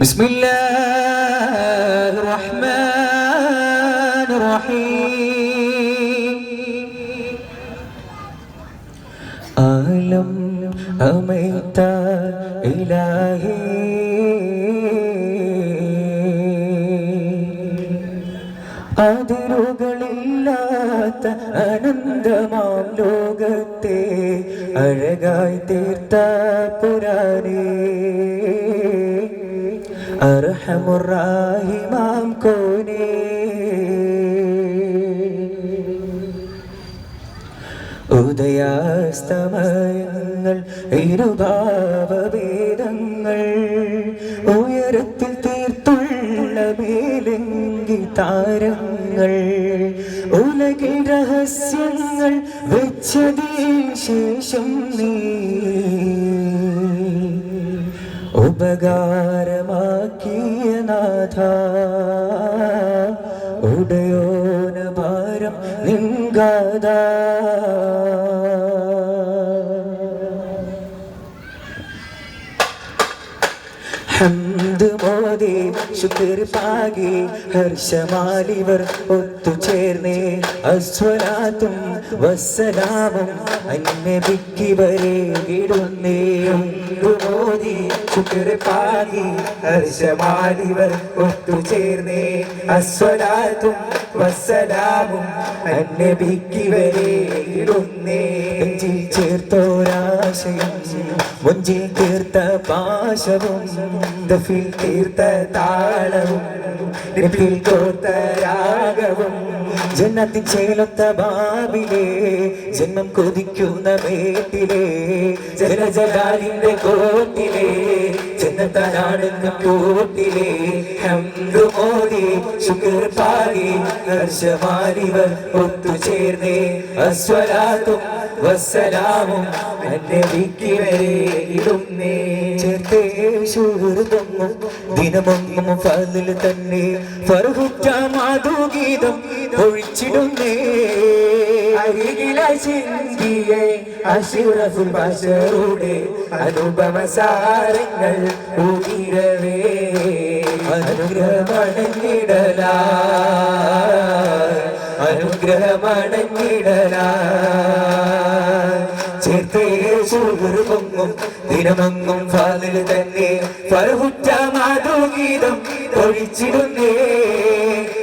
بسم الله الرحمن الرحيم ആലം അമൈത്ത ഇലാഹി അതിരുകളില്ലാത്ത അനന്തമാം ലോകത്തെ അഴകായി തീർത്ത പുരാനേ അർഹമുറാഹിമാം കോനേ. ഉദയാസ്തമയങ്ങൾ ഇരുഭാവഭേദങ്ങൾ ഉയരത്തിൽ തീർത്തുള്ള മേലെങ്കി താരങ്ങൾ ഉലകിൽ രഹസ്യങ്ങൾ വെച്ചതിൽ ശേഷം നീ ഉപകാരമാക്കിയ നാഥ. ഉടയോന ഭാരം നിങ്കാതാ പാകി ഹർഷമാലിവർ ഒത്തുചേർന്നേ. അസ്വലാത്തും വസ്സലാമും അന്യബിക്കിവരെ ഇടുന്നേ. ഹംദ് മോദി ഹർഷമാലിവർ ഒത്തുചേർന്നേ. അസ്വലാത്തും വസ്സലാമും അന്യവിക്കിവരെ ഇടുന്നേ. നെഞ്ചിൽ ചേർത്തോരാശയം മുഞ്ചിൽ തീർത്ത പാശവും ദഫിൽ തീർത്ത താളവും നിപ്പിൽ കോർത്ത രാഗവും. ജന്നത്തിൻ ചേലത്ത ബാബിലെ ജന്മം കൊതിക്കുന്ന മേട്ടിലെ ജനജലാലിന്റെ കോട്ടിലെ ജന്നത്തനാണെന്ന് കൂട്ടിലെ ഹംദു മോദി ശുക്ർ പാടി ഹർഷമാലിവർ ഒത്തുചേർന്നേ. അസ്വലാത്തും വസ്സലാമും എന്നെ വിക്കിവരെ ഇടുന്നേ. ചേർത്തേ സുഹൃതങ്ങും ദിനമൊന്നും ഫലിൽ തന്നെ. ഫർഹുറ്റ മാധുഗീതം ഒഴിച്ചിടുന്നേ. അരികിലെ അഷിറഫുൽ ബഷറുടെ അനുപമ സാരങ്ങൾ ഉയരവേ അനുഗ്രഹമണഞ്ഞിടല അനുഗ്രഹമണഞ്ഞിടല ചേർത്തേ സുഹൃതങ്ങും ദിനമൊന്നും ഫലിൽ തന്നെ ഫർഹുറ്റ മാധുഗീതം ഒഴിച്ചിടുന്നേ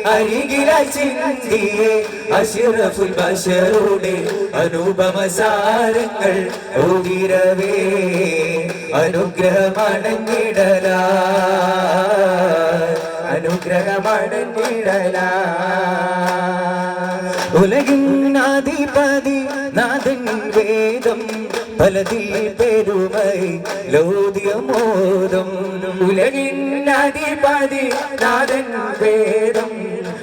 അരികില ചിന്തിയെ അഷിറഫുൽ ബഷറുടെ അനുപമ സാരങ്ങൾ ഉയരവേ അനുഗ്രഹമണങ്ങിടലാ അനുഗ്രഹമണങ്ങിടലാ ഉലകിൻ ഉലകിന്നാധിപതി നാഥൻ വേദം പലതിൽ പെരുമൈ ലോദ്യ മോദം നാദൻ വേദം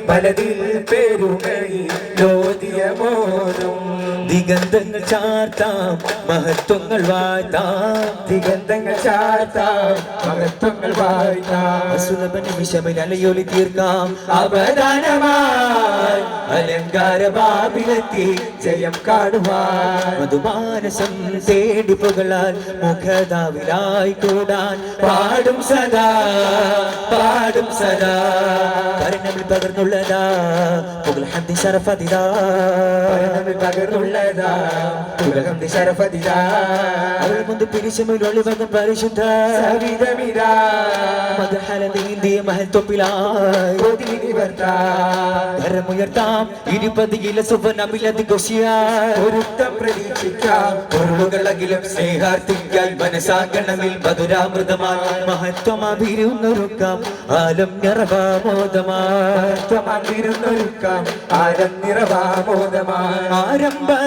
പലതിൽ പെരുമൈ ലോതിയ മോദം ദിഗന്ധങ്ങൾ ചാർത്താം മഹത്വങ്ങൾ വാഴ്ത്താം. ദിഗന്ധങ്ങൾ ചാർത്താം മഹത്വങ്ങൾ വാഴ്ത്താം. സുലഭ നിമിഷമിൽ അലയൊലി തീർക്കാം. അവദാനമായി അലങ്കാര ബാബിലെത്തി ജയം കാണുവാൻ. മധുമാനസം തേടി പുകളാൽ മുഖതാവിലായി കൂടാൻ. പാടും സദാ പാടും സദാ. ഭരണമിൽ പകർന്നുള്ളതാ. പുകൾ ഹന്തി ശരഫതിതാ പരമമിൽ പകർന്നുള്ളതാ ഉലകം ശരഫതിതാ അവൾ മുന്ത് പിരിശമിൽ ഒളിവകം പരിശുദ്ധ. സവിതമിതാ മധുഹല നീന്തിയ മഹത്വപ്പിലായി കൊതി നിവർത്താ കരമുയർത്താം ഇരുപതിയിലെ സുവനമിലതി കൊശിയായി ഒരുത്തം പ്രതീക്ഷിക്കാം. പൊരുളുകളകിലും സ്നേഹാർത്ഥിക്കായി മനസാഗണമിൽ മധുരാമൃതമായി. മഹത്വമാഭിരുന്നൊരുക്കാം ആലം നിറവാമോദമായി. ആലം ആരം നിറവാമോദമായി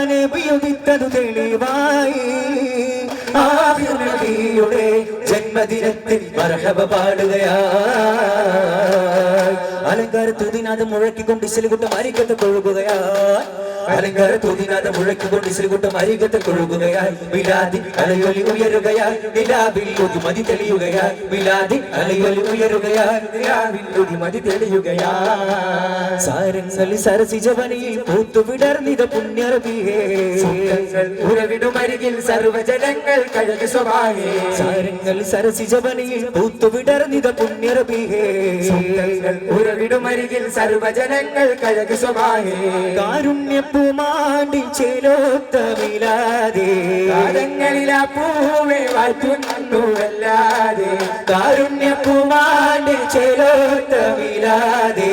ആരംഭനബിയുദിത്തതു തെളിവായി. ആവിയുടെ ജന്മദിനത്തിൽ മർഹബ പാടുകയായി. അലങ്കാര മുഴക്കിക്കൊണ്ട് ഇശലുകുട്ടം അരികത്ത് കൊഴുകുകയായി. അലങ്കാര മുഴക്കിക്കൊണ്ട് ഇശലുകുട്ടം അരികത്ത് കൊഴുകുകയായി. വിലാദി അലയൊലി ഉയരുകയാ നിലാവിൽ മതി തെളിയുകയായി. വിലാദി അലയൊലി ഉയരുകയാ നിലാവിൽ മതി തെളിയുകയാ സാരങ്ങളിൽ സരസിജവനിയിൽ പൂത്തുവിടർന്നിത പുണ്യറബിയേ. ഉറവിടുമരികിൽ സർവജനങ്ങൾ കഴകു സ്വഭാവേ. സാരങ്ങളിൽ സരസിജവനിയിൽ പൂത്തുവിടർന്നിത പുണ്യറബിയേ. ഉറവിടുമരികിൽ സർവജനങ്ങൾ കഴകു സ്വഭാവേ. കാരുണ്യപ്പൂമാണ്ടി ചേലോത്തമില്ലാതെ കാലങ്ങളിലാ പൂവേ വാഴ്ത്തുന്നുവല്ലാതെ കാരുണ്യപ്പൂമാണ്ടി ചേലോത്തമിലാതെ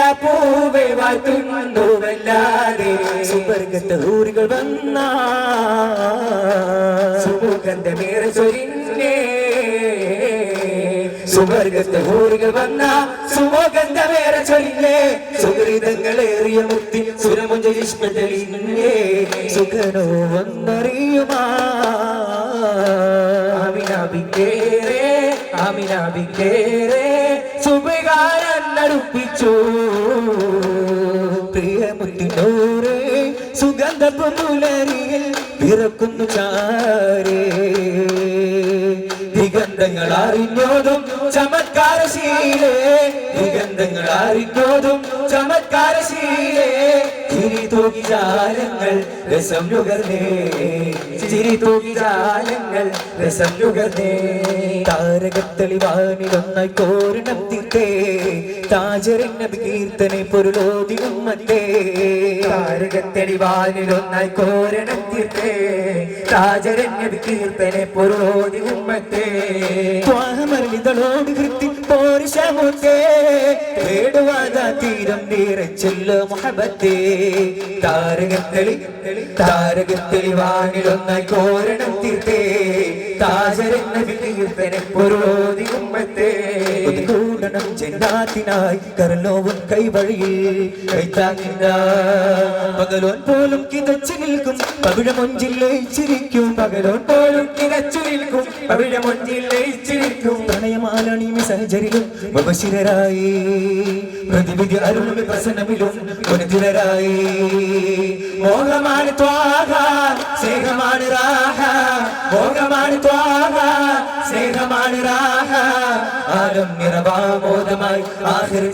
ആ പൂവെ വാത്തുന്നുവല്ലാതെ സുവർഗത്തെ ഊരുകൾ വന്ന സുഗന്ധമേറെ ചൊരിഞ്ഞേ. സുവർഗത്തെ ഊരുകൾ വന്ന സുഗന്ധമേറെ ചൊല്ലില്ലേ സുഹൃതങ്ങളേറിയ മുത്തി സുരമുഞ്ചിഷ്മതലില്ലേ സുഖനോ വന്നറിയുമാ. ആമിനാബിക്കേറെ ആമിനാബിക്കേറെ സുബകാരൻ നടുപ്പിച്ചു. പ്രിയമുത്തിനോരെ സുഗന്ധ പുലരിയിൽ പിറക്കുന്നു ചാരേ. ദിഗന്ധങ്ങൾ അറിഞ്ഞോതും ചമത്കാരശീലേ. ദിഗന്ധങ്ങൾ അറിഞ്ഞോതും ചമത്കാരശീലേ. ചിരി തൂകി രസം നുകർന്നേ ചിരി തൂകി രസം നുകർന്നേ താരകത്തെളിവാനിലൊന്നായി കോരണം തീർത്തേ താജരന്ന കീർത്തനെ പൊരുളോതി ഉമ്മത്തേ താരകത്തെളിവാനിലൊന്നായി കോരണം തീർത്തേ. രാജരണ്യ കീർത്തനെ പൊരുളോതി ഉമ്മത്തേ ത്വാഹമരളിതളോട് കൃത്തി പോരിശമുത്തേ തേടുവാത തീരം നീറച്ചൊല്ല മുഹബത്തേ. താരകത്തെളി താരകത്തെളിവാനിലൊന്നായി കോരണം തീർത്തേ. താജരണ്യ കീർത്തനെ പൊരുളോതി ഉമ്മത്തേ കൂടണം ജന്നാത്തിനായി കരലോവും കൈവഴിയിൽ കൈത്താങ്ങില്ല പകലോൻ പോലും കിതച്ചു നിൽക്കും. പവിഴമൊഞ്ചിൽ ലയിച്ചിരിക്കും. പകലോൻ പോലും കിതച്ചു നിൽക്കും. പവിഴ മൊഞ്ചിൽ ലയിച്ചിരിക്കും. പ്രണയമാലണിമി സഹചരിലും ഉപശിരരായി പ്രതിവിധി അരുളുമി പ്രസന്നമിലും മുനതിരരായി മോഹമാണ് ത്വാഹ സ്നേഹമാണ് രാഹ. മോഹമാണ് ത്വാഹ സ്നേഹമാണ് രാഹ. ആലം നിറവാമോദമായി ആഹിർ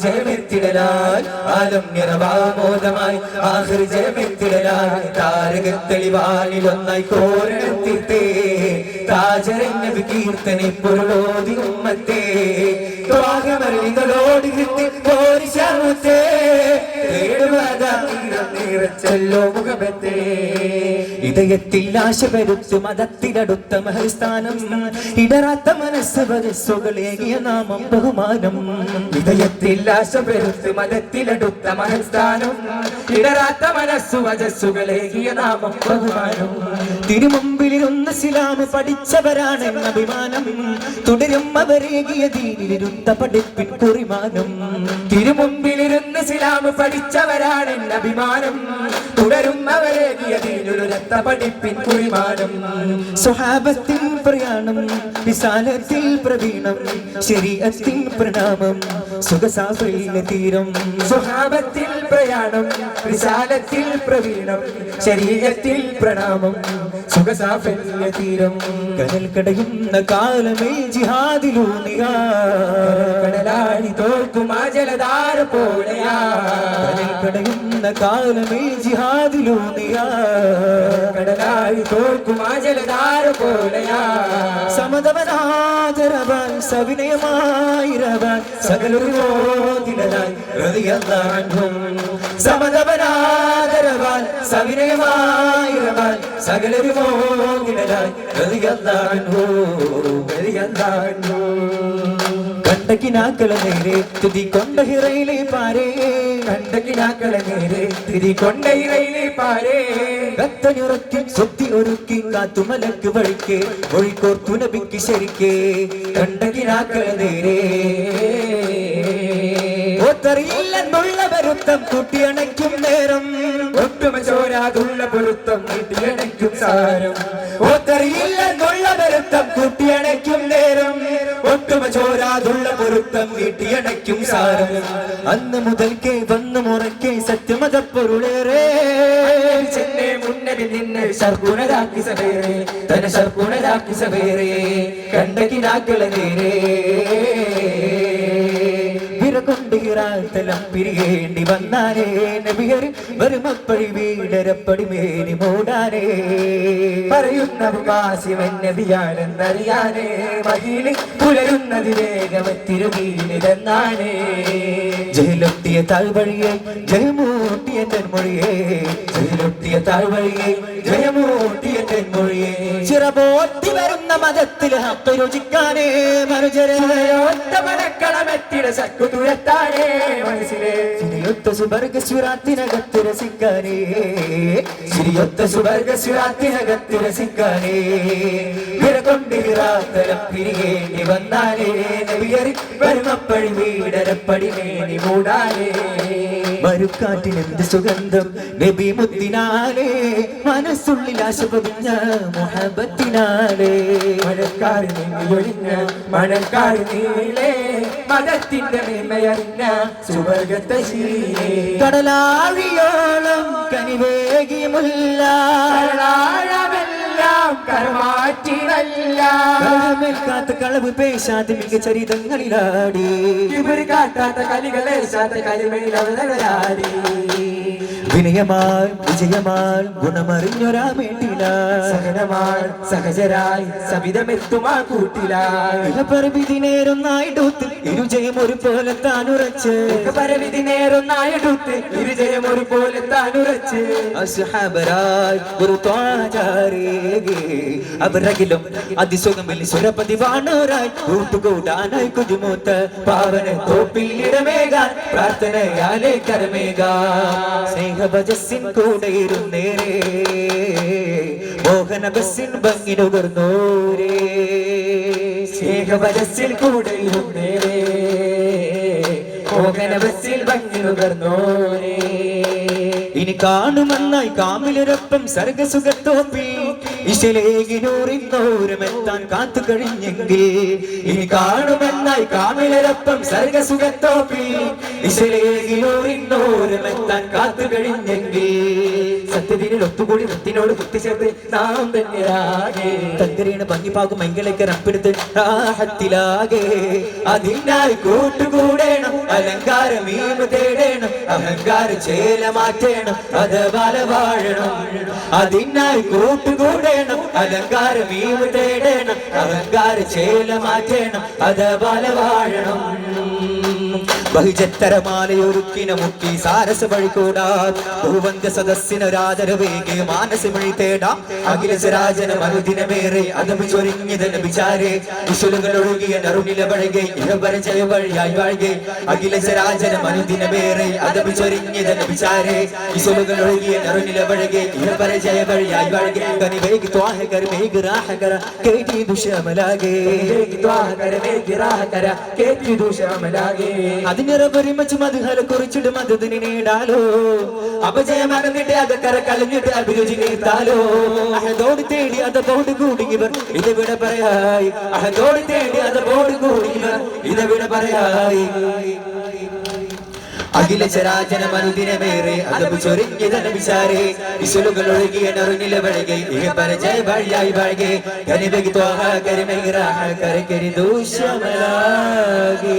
ജയമെത്തിടലായി ആലം നിറവാമോദമായി ആഹിർ ജയമെത്തിടലായി താരകത്തെളിവാനിലൊന്നായി കോരണത്തിത്തേ. താജരഞ്ഞ കീർത്തനെ പൊരുളോതി ഉമ്മത്തേ. ത്വാഗമരളികളോട് കൃത്തി കോരി തേടുവാതാ നിറച്ചല്ലോ മുഖമത്തേ. ഇതയത്തിൽ ആശ പെരുത്തു മതത്തിലടുത്ത മഹസ്ഥാനം ഇടറാത്ത മനസ്സ് വയസ്സുകളേകിയ നാമം ബഹുമാനം. ഇതയത്തിൽ ആശ പെരുത്ത് മതത്തിലടുത്ത മഹസ്ഥാനം ഇടറാത്ത മനസ്സു വജസ്സുകളേകിയ നാമം ബഹുമാനം. തിരുമുമ്പിലിരുന്ന് സിലാമ് പഠിച്ചവരാണ് അഭിമാനം. തുടരും അവരേകിയ ദീനിലിരുന്ന പഠിപ്പിൻ കുറിമാനം. തിരുമുമ്പിലിരുന്ന് സിലാമ് പഠിച്ചവരാണ് അഭിമാനം. തുടരും അവരെ ദീനൊരു രക്ത പഠിപ്പിൻ കുറിമാനം പ്രയാണം വിശാലത്തിൽ പ്രവീണം ശരീരത്തിൽ പ്രണാമം സുഖസാഫല്യ തീരം. സ്വഭാവത്തിൽ പ്രയാണം വിശാലത്തിൽ പ്രവീണം ശരീരത്തിൽ പ്രണാമം സുഖസാഫല്യ തീരം. കനൽ കടയുന്ന കാലമേ ജിഹാദിലൂന്നിയാ. കടലാഴി തോക്കുമാ ജലധാര പോലെയാ. കനൽ കടയുന്ന കാലമേ ജിഹാദിലൂന്നിയാ. കടലാഴി തോൽക്കുമാ ജലധാര പോലെയാ. സമതവനാദരവാൻ സവിനയമായിരവാൻ സകലൊരുതിലായി സമതവനാദരവാൻ സവിനയമായിരവാൻ സകലൊരുമോതിലായി കണ്ടക്കിനാക്കള നേരെ തുതി കൊണ്ട ഹിറയിലെ പാരേ. കണ്ടകിനാക്കളെ നേരെ തിരി കൊണ്ടയിലെ പാരേ. കത്തനിറക്കി സ്വത്തി ഒരുക്കി കാത്തുമലക്ക് വഴിക്ക് മൊഴിക്കോർത്തു നബിക്ക് ശരിക്ക്. കണ്ടകിനാക്കള നേരെ ഒത്തറിയില്ലെന്നുള്ള വരുത്തം കുട്ടിയണയ്ക്കും നേരം. നേരം. അന്ന് മുതൽക്കേ വന്നു മുറക്കേ സത്യമത പൊരുളേറെ ചെന്നെ മുന്നേ നിന്നെ ശർക്കുണരാക്കി സവേറെ. തന ശർക്കുണരാക്കി സവേറെ. കണ്ടകിനാക്കള നേരെ. വന്നാനേ. നബിയര് വരുമപ്പഴി വീടരപ്പടി മേനി മൂടാനേ. പറയുന്ന നബിയാണെന്നറിയാനേ. മഹിളി ജയിലൊട്ടിയ താഴ്വഴിയെ ജയമൂട്ടിയ തെന്മൊഴിയെ ജയിലൊട്ടിയ താഴ്വഴിയെ ജയമൂട്ടിയ തെന്മൊഴിയെ ചിറപോട്ടി വരുന്ന മതത്തിൽ ഹപ്പ രുചിക്കാനേ മനുജരെ. മണക്കളമെത്തിട സക്കു തുഴത്താനേ മനസ്സിലെ. ചിരിയൊത്ത സുബർഗ സുരാത്തിനകത്ത് രസിക്കാനേ. ചിരിയൊത്ത സുബർഗ സുരാത്തിനകത്ത് രസിക്കാനേ വിറകൊണ്ടിറാത്തലം പിരികേണ്ടി വന്നാലേ നബിയറി വരുമപ്പഴി വീടരപ്പടി മേനി മൂടാനേ. മരുക്കാറ്റിനെന്ത് സുഗന്ധം? നബി മുത്തിനാലേ മനസ്സുള്ളിൽ ആശ പതിഞ്ഞ മുഹബത്തിനാലേ. മഴക്കാട് നീയൊഴിഞ്ഞ മഴക്കാട് നീളേ മതത്തിന്റെ മേന്മയറിഞ്ഞ സുവർഗത്തെ ശീലേ. കടലാഴിയോളം കനിവേകി മുല്ല കാത്ത് കളവ് പേശാതെ മികച്ചരിതങ്ങളിലാടി ഇവർ കാട്ടാത്ത കലികളേശാത്ത ശാത്ത കരിമയിലവരാടി വിനയമാൽ വിജയമാൽ ഗുണമറിഞ്ഞൊരാ മേട്ടില സഹനമാൾ സഹജരായി സവിധമെത്തുമാ കൂട്ടിലായി പരവിധി നേരൊന്നായിടൂത്ത് ഇരുജയം ഒരു പോലെ താനുറച്ച്. പരവിധി നേരൊന്നായിടുത്ത് ഇരുജയം ഒരു പോലെ താനുറച്ച്. അസ്ഹാബരായി ഒരു ത്വാചാരേകെ. അവരകിലും വലിയ സുരപതി വാണോരായി കൂട്ടുകൂടാനായി കുതിമൂത്ത പാവന തോപ്പിൽ ഇടമേകാൻ പ്രാർത്ഥനയാലേ കരമേകാ. സ്നേഹഭജസ്സിൻ കൂടെ ഇരുന്നേരേ. മോഹന ഭംഗി ഭംഗിനുകർന്നോരേ സ്നേഹവരസിൽ കൂടെ ഇരുന്നേരേ. മോഹന ബസ്സിൽ ഭംഗി നുകർന്നോരേ ഇനി കാണുമെന്നായി കാമിലൊരൊപ്പം സർഗസുഖത്തോപ്പിൽ ഇശലേകിനൂറിന്നോരമെത്താൻ കാത്തു കഴിഞ്ഞെങ്കിൽ ഇനി കാണുമെന്നായി കാമിലൊരൊപ്പം സർഗസുഖത്തോപ്പിൽ ഇശലേകിനൂറിന്നോരമെത്താൻ കാത്തു കഴിഞ്ഞെങ്കിൽ സത്യദിനിൽ ഒത്തുകൂടി മുത്തിനോട് കുത്തിച്ചേർത്ത് നാം തന്നെയാകെ. തങ്കരീണ ഭംഗിപ്പാകും എങ്കിലേക്ക് റപ്പെടുത്ത് റാഹത്തിലാകെ അതിനായി കൂട്ടുകൂടേണം അലങ്കാരം തേടേണം. അഹങ്കാര ചേല മാറ്റേണം അത് ബലവാഴണം അതിനായി കൂട്ടുകൂടേണം അലങ്കാരം മീവ് തേടേണം. അഹങ്കാര ചേല മാറ്റേണം അത് ബല വാഴണം. ബഹുജത്തരമാലയൊരുക്കിന മുട്ടി സാരസ് വഴികൂടാ. ഭൂവന്ത സദസ്സിനൊരാദരവേകെ മാനസമഴി തേടാം. അഖിലജരാജന മനുദിനമേറെ അതം ചൊരിഞ്ഞതന് വിചാരെ വിശുലുകൾ ഒഴുകിയ നറുനില വഴകെ ഇഹപര ജയ വഴിയായി വാഴുകെ. അഖിലജരാജന മനുദിനമേറെ അതം ചൊരിഞ്ഞതന് വിചാരെ വിശുലുകൾ ഒഴുകിയ നറുനില വഴകെ ഇഹപര ജയ വഴിയായി കനി കനിവേഗി ത്വാഹകര മേഘ രാഹകര കേട്ടി ദുഷമലാകെ അതിനിറപരിമച്ച് മധുഹല കുറിച്ചിടും അതിന് നേടാലോ. അപജയം അറിഞ്ഞിട്ട് അകക്കര കളഞ്ഞിട്ട് അഭിരുചി നീത്താലോ അഹദോട് തേടി അത് ബോർഡ് കൂടി ഇവർ ഇത് വിട പറയായി. അഹദോട് തേടി അത് ബോർഡ് കൂടി ഇവർ ഇത് വിട പറയായി. അഖില ചരാചന മനുദിനമേറെ അതബ് ചൊരിഞ്ഞതന വിചാരേ വിശലുകൾ ഒഴുകിയ നറുനില വഴകെ. ഇഹ പരജയ വഴിയായി വഴകെ. കനിബകി ത്വാഹ കരിമൈറാഹ കരകരി ദൂഷ്യമലാകെ